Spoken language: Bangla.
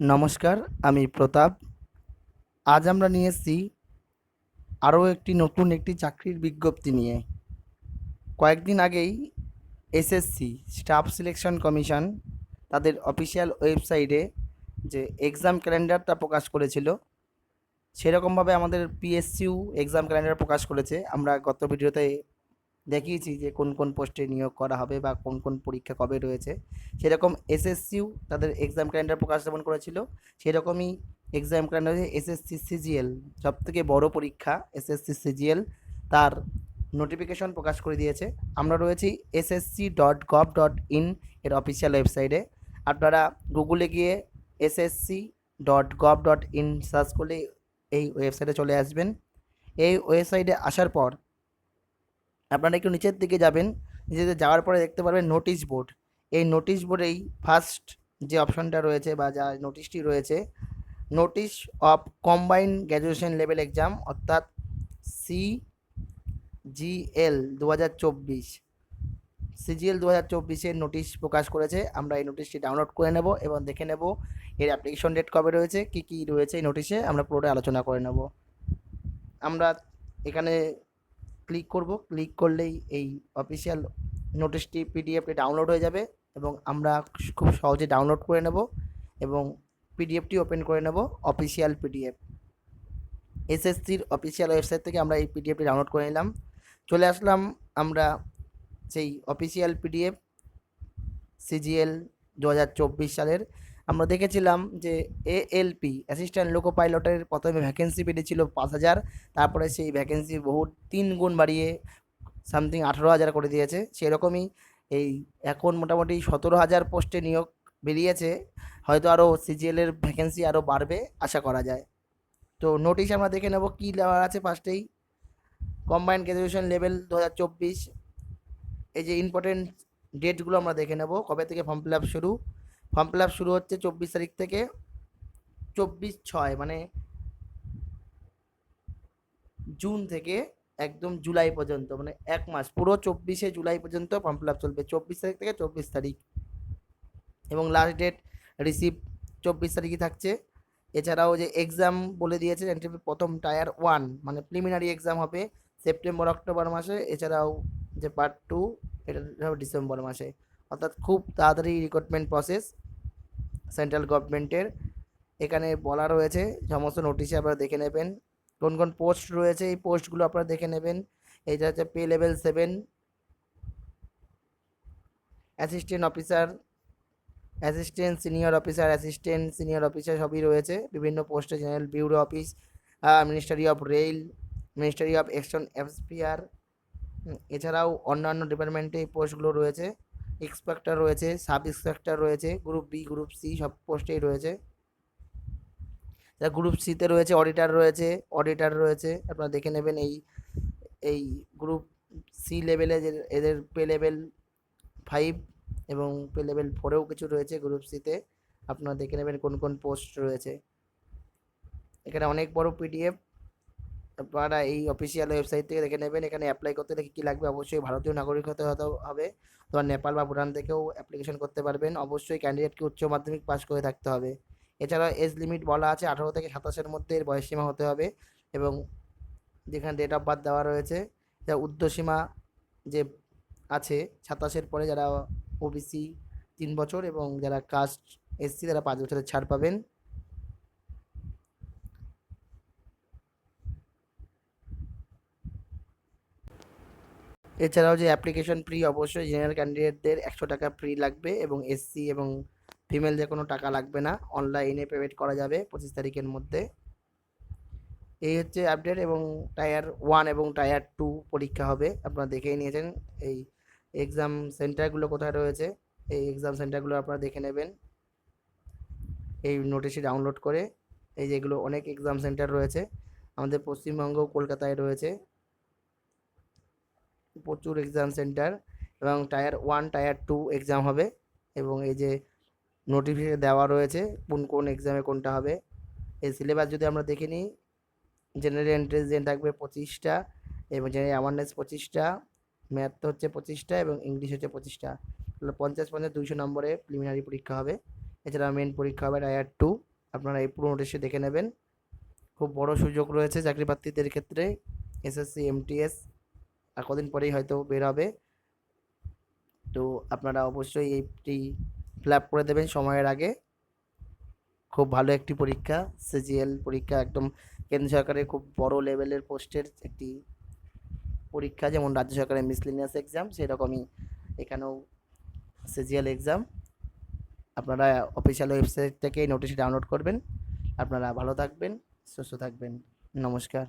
নমস্কার, আমি প্রতাপ। আজ আমরা নিয়ে এসেছি আরও একটি নতুন একটি চাকরির বিজ্ঞপ্তি নিয়ে। কয়েকদিন আগেই এসএসসি, স্টাফ সিলেকশন কমিশন, তাদের অফিসিয়াল ওয়েবসাইটে যে এক্সাম ক্যালেন্ডারটা প্রকাশ করেছিল, সেরকমভাবে আমাদের পিএসসিউ এক্সাম ক্যালেন্ডার প্রকাশ করেছে। আমরা গত ভিডিওতে দেখিয়েছি যে কোন কোন পোস্টে নিয়োগ করা হবে বা কোন কোন পরীক্ষা কবে রয়েছে। সেরকম এসএসসিউ তাদের এক্সাম ক্যালেন্ডার প্রকাশ যেমন করেছিল, সেরকমই এক্সাম ক্যালেন্ডার এসএসসি সিজিএল সব থেকে বড় পরীক্ষা এসএসসি সিজিএল তার নোটিফিকেশন প্রকাশ করে দিয়েছে। আমরা রয়েছি SSC dot gov dot in এর অফিসিয়াল ওয়েবসাইটে আপনারা গুগলে গিয়ে SSC dot gov dot in search করলে এই ওয়েবসাইটে চলে আসবেন। এই ওয়েবসাইটে আসার পর আপনারা একটু নিচের দিকে যাবেন নিচেতে যাওয়ার পরে দেখতে পারবেন নোটিশ বোর্ড এই নোটিশ বোর্ডেই ফার্স্ট যে অপশনটা রয়েছে বা যা নোটিশটি রয়েছে notice of combine graduation level exam অর্থাৎ সি জিএল দু হাজার চব্বিশ। সিজিএল দু হাজার চব্বিশের নোটিশ প্রকাশ করেছে, আমরা এই নোটিশটি ডাউনলোড করে নেব এবং দেখে নেব এর অ্যাপ্লিকেশন ডেট কবে রয়েছে, কী কী রয়েছে এই নোটিশে আমরা পুরোটা আলোচনা করে নেব। আমরা এখানে ক্লিক করব। ক্লিক করলেই এই অফিসিয়াল নোটিশটি পিডিএফটি ডাউনলোড হয়ে যাবে এবং আমরা খুব সহজে ডাউনলোড করে নেব এবং পিডিএফটি ওপেন করে নেব অফিসিয়াল পিডিএফ এসএসসির অফিসিয়াল ওয়েবসাইট থেকে আমরা এই পিডিএফটি ডাউনলোড করে নিলাম। চলে আসলাম আমরা সেই অফিসিয়াল পিডিএফ সিজিএল দু হাজার চব্বিশ সালের। আমরা দেখেছিলাম যে এএলপি অ্যাসিস্ট্যান্ট লোকো পাইলটের প্রথমে ভ্যাকেন্সি বেরিয়েছিল পাঁচ হাজার, তারপরে সেই ভ্যাকেন্সি বহু তিন গুণ বাড়িয়ে সামথিং আঠেরো হাজার করে দিয়েছে। সেরকমই এই এখন মোটামুটি সতেরো হাজার পোস্টে নিয়োগ বেরিয়েছে, হয়তো আরও সিজিএলের ভ্যাকেন্সি আরও বাড়বে, আশা করা যায়। তো নোটিশ আমরা দেখে নেব কী দেওয়া আছে ফার্স্টেই কম্বাইন্ড গ্র্যাজুয়েশন লেভেল দু হাজার চব্বিশ। এই যে ইম্পর্টেন্ট ডেটগুলো আমরা দেখে নেব, কবে থেকে ফর্ম ফিল আপ শুরু। ফর্ম ফিল আপ শুরু হচ্ছে চব্বিশ তারিখ থেকে চব্বিশ ছয় মানে জুন থেকে একদম জুলাই পর্যন্ত মানে এক মাস, পুরো চব্বিশে জুলাই পর্যন্ত ফর্ম ফিল আপ চলবে, চব্বিশ তারিখ থেকে চব্বিশ তারিখ। এবং লাস্ট ডেট রিসিভ চব্বিশ তারিখই থাকছে। এছাড়াও যে এক্সাম বলে দিয়েছে এন্ট্রি প্রথম টায়ার ওয়ান মানে প্রিলিমিনারি এক্সাম হবে সেপ্টেম্বর, অক্টোবর মাসে, এছাড়াও যে পার্ট টু এটা হবে ডিসেম্বর মাসে। অর্থাৎ খুব তাড়াতাড়ি রিক্রুটমেন্ট প্রসেস সেন্ট্রাল গভর্নমেন্টের। এখানে বলা রয়েছে, সমস্ত নোটিশে আপনারা দেখে নেবেন। কোন কোন পোস্ট রয়েছে, এই পোস্টগুলো আপনারা দেখে নেবেন। এইটা হচ্ছে pay level seven. Assistant officer, assistant senior officer, assistant senior officer সবই রয়েছে। বিভিন্ন পোস্টে general bureau office ministry of rail, ministry of এক্সটন এফসপিআর এছাড়াও অন্যান্য ডিপার্টমেন্টে এই পোস্টগুলো রয়েছে। ইন্সপেক্টর রয়েছে সাব ইন্সপেক্টর রয়েছে গ্রুপ বি গ্রুপ সি সব পোস্টেই রয়েছে। গ্রুপ সিতে রয়েছে অডিটার রয়েছে অডিটার রয়েছে। আপনারা দেখে নেবেন এই এই গ্রুপ সি লেভেলে এদের পে লেভেল ফাইভ এবং পে লেভেল ফোরেও কিছু রয়েছে গ্রুপ সিতে আপনারা দেখে নেবেন কোন কোন পোস্ট রয়েছে। এখানে অনেক বড় পিডিএফ আপনারা এই অফিসিয়াল ওয়েবসাইট থেকে দেখে নেবেন, এখানে অ্যাপ্লাই করতে দেখে কী লাগবে, অবশ্যই ভারতীয় নাগরিক হতে হবে। তোমার নেপাল বা ভুটান থেকেও অ্যাপ্লিকেশন করতে পারবেন। অবশ্যই ক্যান্ডিডেটকে উচ্চ মাধ্যমিক পাস করে থাকতে হবে। এছাড়াও এজ লিমিট বলা আছে, আঠারো থেকে সাতাশের মধ্যে এর বয়সসীমা হতে হবে এবং যেখানে ডেট অফ বার্থ দেওয়া রয়েছে যা ঊর্ধ্বসীমা যে আছে, সাতাশের পরে যারা ওবিসি তিন বছর এবং যারা কাস্ট এসসি তারা পাঁচ বছরের ছাড় পাবেন। এছাড়াও যে অ্যাপ্লিকেশন ফ্রি অবশ্যই জেনারেল ক্যান্ডিডেটদের একশো টাকা ফ্রি লাগবে এবং এসসি এবং ফিমেল যে কোনো টাকা লাগবে না। অনলাইনে পেমেন্ট করা যাবে পঁচিশ তারিখের মধ্যে। এই হচ্ছে আপডেট এবং টায়ার ওয়ান এবং টায়ার টু পরীক্ষা হবে। আপনারা দেখেই নিয়েছেন এই এক্সাম সেন্টারগুলো কোথায় রয়েছে। এই এক্সাম সেন্টারগুলো আপনারা দেখে নেবেন। এই নোটিশটি ডাউনলোড করে এই যেগুলো অনেক এক্সাম সেন্টার রয়েছে। আমাদের পশ্চিমবঙ্গ কলকাতায় রয়েছে। প্রচুর এক্সাম সেন্টার এবং tier one tier two exam হবে এবং এই যে নোটিফিকেশন দেওয়া রয়েছে কোন কোন এক্সামে কোনটা হবে। এই সিলেবাস যদি আমরা দেখে নিই জেনারেল এন্ট্রেন্স জেন থাকবে পঁচিশটা এবং জেনারেল অ্যাওয়ারনেস পঁচিশটা ম্যাথ হচ্ছে পঁচিশটা এবং ইংলিশ হচ্ছে পঁচিশটা। পঞ্চাশ পঞ্চাশ দুইশো নম্বরে প্রিলিমিনারি পরীক্ষা হবে। এছাড়া মেন পরীক্ষা হবে টায়ার টু আপনারা এই পুরো নোটিশে দেখে নেবেন। খুব বড় সুযোগ রয়েছে চাকরি প্রার্থীদের ক্ষেত্রে এসএসসি এমটিএস আর কদিন পরেই হয়তো বের হবে। তো আপনারা অবশ্যই এইটি ফিল আপ করে দেবেন সময়ের আগে। খুব ভালো একটি পরীক্ষা সিজিএল পরীক্ষা, একদম কেন্দ্র সরকারের খুব বড় লেভেলের পোস্টের একটি পরীক্ষা, যেমন রাজ্য সরকারের মিসলিনিয়াস এক্সাম সেরকমই এখানেও সিজিএল এক্সাম আপনারা অফিসিয়াল ওয়েবসাইট থেকে নোটিশ ডাউনলোড করবেন। আপনারা ভালো থাকবেন, সুস্থ থাকবেন। নমস্কার।